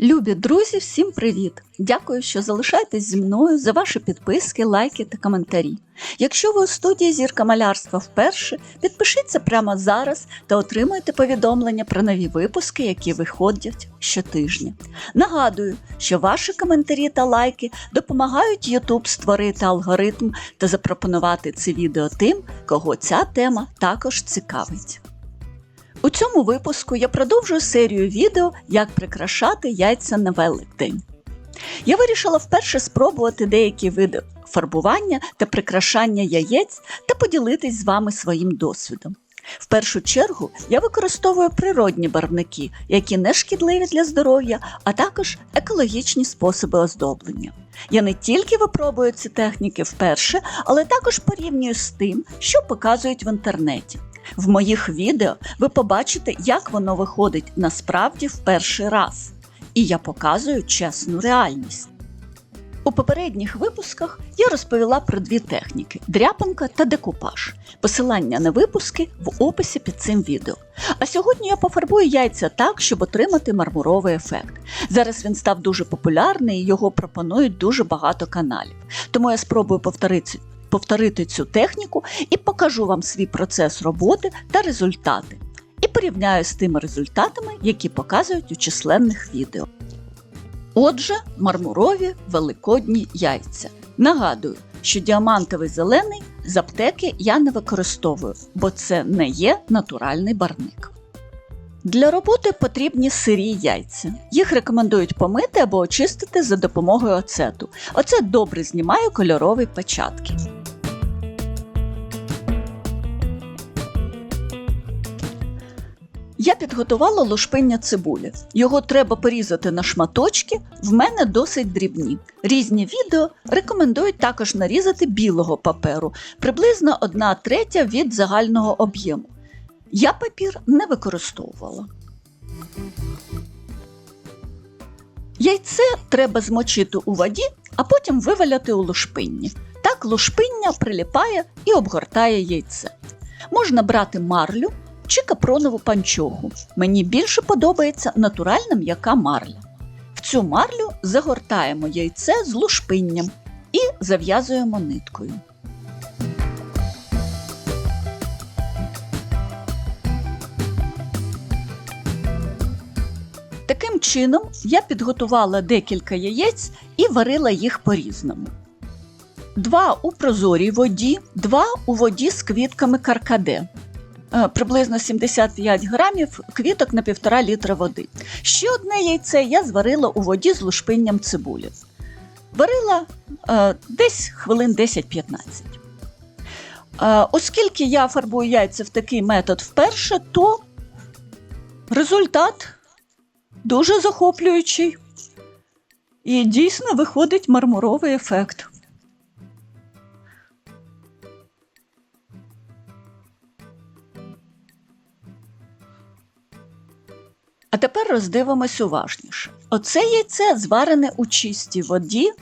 Любі друзі, всім привіт! Дякую, що залишаєтесь зі мною за ваші підписки, лайки та коментарі. Якщо ви у студії зірка малярства вперше, підпишіться прямо зараз та отримуйте повідомлення про нові випуски, які виходять щотижня. Нагадую, що ваші коментарі та лайки допомагають YouTube створити алгоритм та запропонувати це відео тим, кого ця тема також цікавить. У цьому випуску я продовжую серію відео, як прикрашати яйця на Великдень. Я вирішила вперше спробувати деякі види фарбування та прикрашання яєць та поділитись з вами своїм досвідом. В першу чергу я використовую природні барвники, які не шкідливі для здоров'я, а також екологічні способи оздоблення. Я не тільки випробую ці техніки вперше, але також порівнюю з тим, що показують в інтернеті. В моїх відео ви побачите, як воно виходить насправді в перший раз. І я показую чесну реальність. У попередніх випусках я розповіла про дві техніки дряпанка та декупаж. Посилання на випуски в описі під цим відео. А сьогодні я пофарбую яйця так, щоб отримати мармуровий ефект. Зараз він став дуже популярний і його пропонують дуже багато каналів. Тому я спробую повторити повторити цю техніку і покажу вам свій процес роботи та результати. І порівняю з тими результатами, які показують у численних відео. Отже, мармурові великодні яйця. Нагадую, що діамантовий зелений з аптеки я не використовую, бо це не є натуральний барник. Для роботи потрібні сирі яйця. Їх рекомендують помити або очистити за допомогою оцету. Оцет добре знімає кольорові печатки. Я підготувала лушпиння цибулі. Його треба порізати на шматочки, в мене досить дрібні. Різні відео рекомендують також нарізати білого паперу, приблизно 1 третя від загального об'єму. Я папір не використовувала. Яйце треба змочити у воді, а потім виваляти у лушпинні. Так лушпиння приліпає і обгортає яйце. Можна брати марлю чи капронову панчоху. Мені більше подобається натуральна м'яка марля. В цю марлю загортаємо яйце з лушпинням і зав'язуємо ниткою. Таким чином я підготувала декілька яєць і варила їх по-різному. Два у прозорій воді, два у воді з квітками каркаде. Е, Приблизно 75 грамів квіток на 1,5 літра води. Ще одне яйце я зварила у воді з лушпинням цибулі. Варила е, десь хвилин 10-15. Е, оскільки я фарбую яйця в такий метод вперше, то результат дуже захоплюючий. І дійсно виходить мармуровий ефект. А тепер роздивимось уважніше. Оце яйце зварене у чистій воді,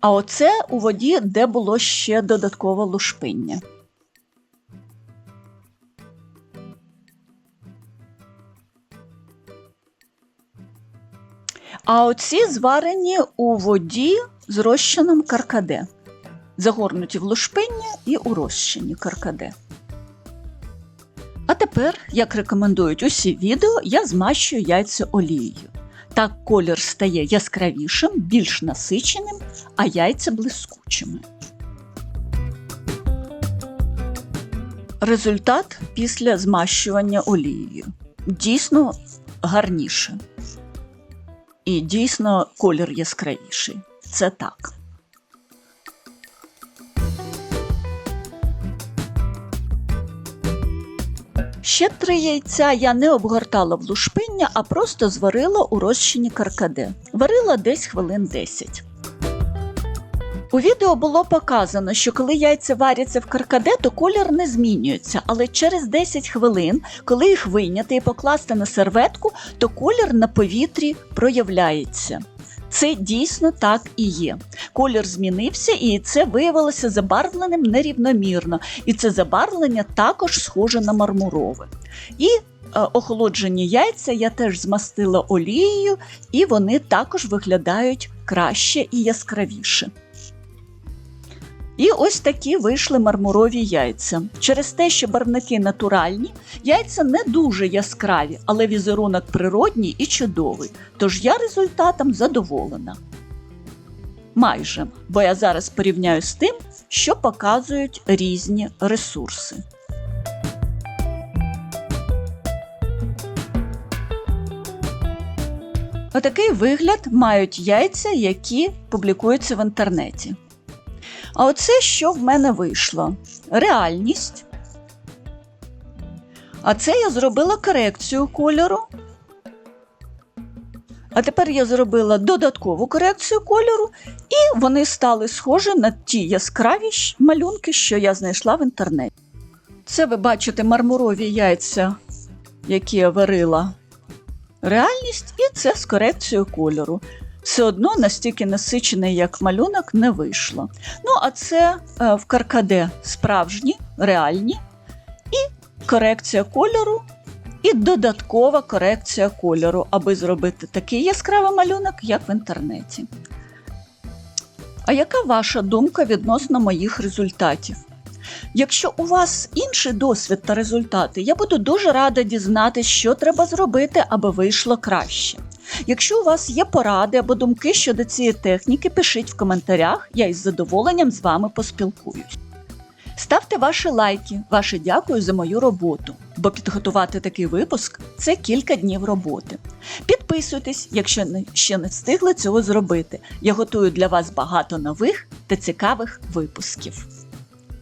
а оце у воді, де було ще додаткове лушпиння. А оці зварені у воді з розчином каркаде, загорнуті в лушпиння і у розчині каркаде. Тепер, як рекомендують усі відео, я змащую яйця олією. Так колір стає яскравішим, більш насиченим, а яйця блискучими. Результат після змащування олією. Дійсно гарніше. І дійсно колір яскравіший. Це так. Ще три яйця я не обгортала в лушпиння, а просто зварила у розчині каркаде. Варила десь хвилин 10. У відео було показано, що коли яйця варяться в каркаде, то колір не змінюється, але через 10 хвилин, коли їх вийняти і покласти на серветку, то колір на повітрі проявляється. Це дійсно так і є. Колір змінився, і це виявилося забарвленим нерівномірно. І це забарвлення також схоже на мармурове. І е, охолоджені яйця я теж змастила олією, і вони також виглядають краще і яскравіше. І ось такі вийшли мармурові яйця. Через те, що барвники натуральні, яйця не дуже яскраві, але візерунок природній і чудовий. Тож я результатом задоволена. Майже, бо я зараз порівняю з тим, що показують різні ресурси. Отакий вигляд мають яйця, які публікуються в інтернеті. А оце що в мене вийшло? Реальність. А це я зробила корекцію кольору. А тепер я зробила додаткову корекцію кольору, і вони стали схожі на ті яскраві малюнки, що я знайшла в інтернеті. Це ви бачите мармурові яйця, які я варила. Реальність, і це з корекцією кольору. Все одно настільки насичений, як малюнок, не вийшло. Ну, а це е, в каркаде справжні, реальні, і корекція кольору, і додаткова корекція кольору, аби зробити такий яскравий малюнок, як в інтернеті. А яка ваша думка відносно моїх результатів? Якщо у вас інший досвід та результати, я буду дуже рада дізнатися, що треба зробити, аби вийшло краще. Якщо у вас є поради або думки щодо цієї техніки, пишіть в коментарях, я із задоволенням з вами поспілкуюсь. Ставте ваші лайки, ваше дякую за мою роботу, бо підготувати такий випуск це кілька днів роботи. Підписуйтесь, якщо ще не встигли цього зробити. Я готую для вас багато нових та цікавих випусків.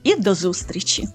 І до зустрічі!